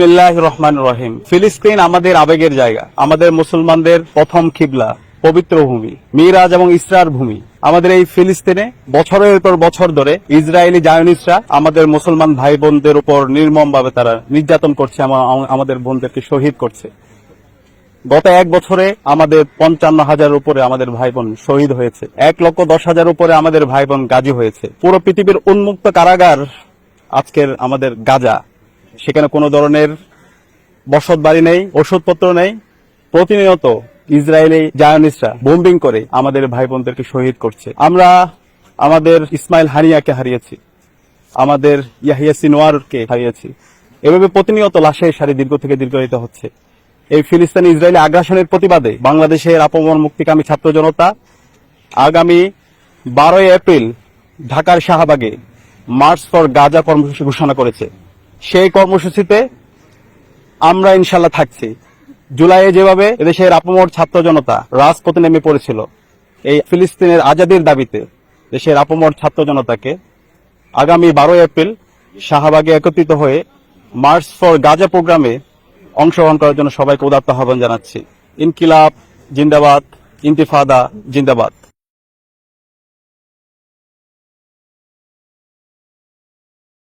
বিসমিল্লাহ রহমান রহিম ফিলিস্তিন আমাদের আবেগের জায়গা, আমাদের মুসলমানদের প্রথম খিবলা পবিত্র ভূমি, মিরাজ এবং ইসরার ভূমি। আমাদের এই ফিলিস্তিনে বছরের পর বছর ধরে ইসরায়েলি জায়নিস্টরা আমাদের মুসলমান ভাই বোনদের উপর নির্মম ভাবে তারা নির্যাতন করছে আমাদের বোনদেরকে শহীদ করছে। গত এক বছরে আমাদের পঞ্চান্ন হাজার উপরে আমাদের ভাই বোন শহীদ হয়েছে। এক লক্ষ দশ হাজার উপরে আমাদের ভাই বোন গাজী হয়েছে। পুরো পৃথিবীর উন্মুক্ত কারাগার আজকের আমাদের গাজা। সেখানে কোনো ধরনের বসত বাড়ি নেই, ওষুধপত্র নেই। প্রতিনিয়ত ইসরায়েলি জায়নিস্টরা বোম্বিং করে আমাদের ভাই বোনদেরকে শহীদ করছে। আমরা আমাদের ইসমাইল হানিয়াকে হারিয়েছি। আমাদের ইয়াহিয়া সিনোয়ারকে হারিয়েছি। এভাবে প্রতিনিয়ত লাশের সারি দীর্ঘ থেকে দীর্ঘায়িত হচ্ছে। এই ফিলিস্তিনি ইসরায়েলি আগ্রাসনের প্রতিবাদে বাংলাদেশের আপমর মুক্তিকামী ছাত্র জনতা আগামী বারোই এপ্রিল ঢাকার শাহবাগে মার্চ ফর গাজা কর্মসূচি ঘোষণা করেছে। সেই কর্মসূচিতে আমরা ইনশাল্লাহ থাকছি। জুলাইয়ে যেভাবে এদেশের আপমর ছাত্র জনতা রাজপথে নেমে পড়েছিল, এই ফিলিস্তিনের আজাদির দাবিতে দেশের আপমর ছাত্র জনতাকে আগামী বারোই এপ্রিল শাহবাগে একত্রিত হয়ে মার্চ ফর গাজা প্রোগ্রামে অংশগ্রহণ করার জন্য সবাইকে উদাত্ত আহ্বান জানাচ্ছি। ইনকিলাব, জিন্দাবাদ, ইন্তিফাদা, জিন্দাবাদ।